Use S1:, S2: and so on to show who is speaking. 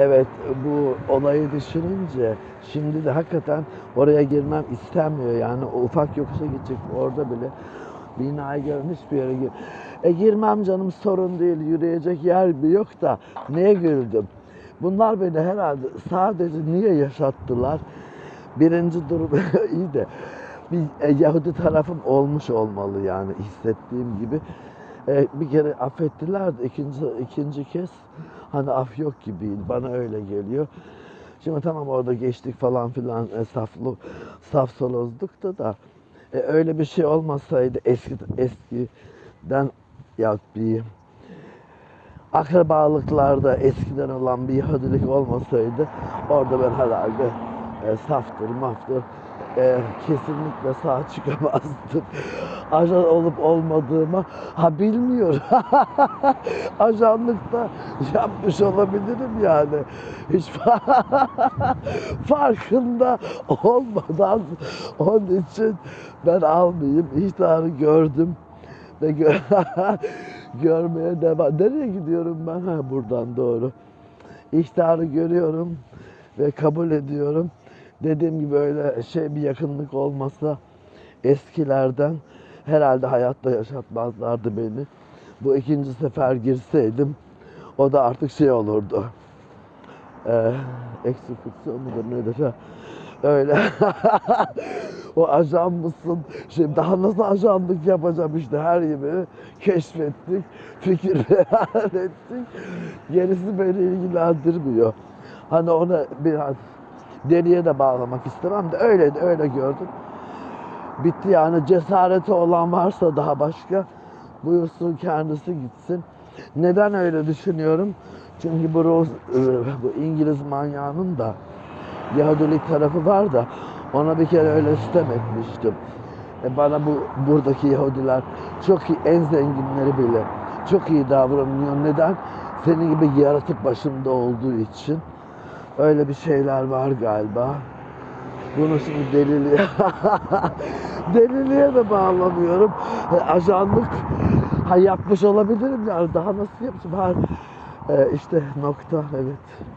S1: Evet bu olayı düşününce şimdi de hakikaten oraya girmem istemiyor yani o ufak yokuşa gidecek orada bile binayı gören hiçbir yere gir. E girmem canım sorun değil yürüyecek yer bir yok da neye güldüm? Bunlar beni herhalde sadece niye yaşattılar? Birinci durum iyi de bir e, Yahudi tarafım olmuş olmalı yani hissettiğim gibi. E, bir kere affettiler de ikinci, ikinci kez hani af yok gibiydi. Bana öyle geliyor. Şimdi tamam orada geçtik falan filan e, saflı, saf solozduk da da e, öyle bir şey olmasaydı eski eskiden ya bir akrabalıklarda eskiden olan bir Yahudilik olmasaydı orada ben herhalde e, saftır maftır e, kesinlikle sağ çıkamazdım. Ajan olup olmadığıma ha bilmiyorum. Ajanlıkta yapmış olabilirim yani. Hiç farkında olmadan onun için ben almayayım. İhtarı gördüm ve gö- görmeye devam. Nereye gidiyorum ben? Ha buradan doğru. İhtarı görüyorum ve kabul ediyorum. Dediğim gibi öyle şey bir yakınlık olmasa eskilerden herhalde hayatta yaşatmazlardı beni. Bu ikinci sefer girseydim o da artık şey olurdu. Ee, eksikasyon mudur nedir ha? Öyle. o ajan mısın? Şimdi daha nasıl ajanlık yapacağım işte her yeri keşfettik, fikir beyan ettik. Gerisi beni ilgilendirmiyor. Hani ona biraz deliye de bağlamak istemem de öyle de öyle gördüm. Bitti yani cesareti olan varsa daha başka buyursun kendisi gitsin. Neden öyle düşünüyorum? Çünkü bu, Rus- e, bu İngiliz manyağının da Yahudilik tarafı var da ona bir kere öyle sitem etmiştim. E bana bu buradaki Yahudiler çok iyi, en zenginleri bile çok iyi davranıyor. Neden? Senin gibi yaratık başında olduğu için. Öyle bir şeyler var galiba. Bunu şimdi deliliğe, deliliğe de bağlamıyorum. Ajanlık ha, yapmış olabilirim yani daha nasıl yapacağım? Ha, e, işte nokta evet.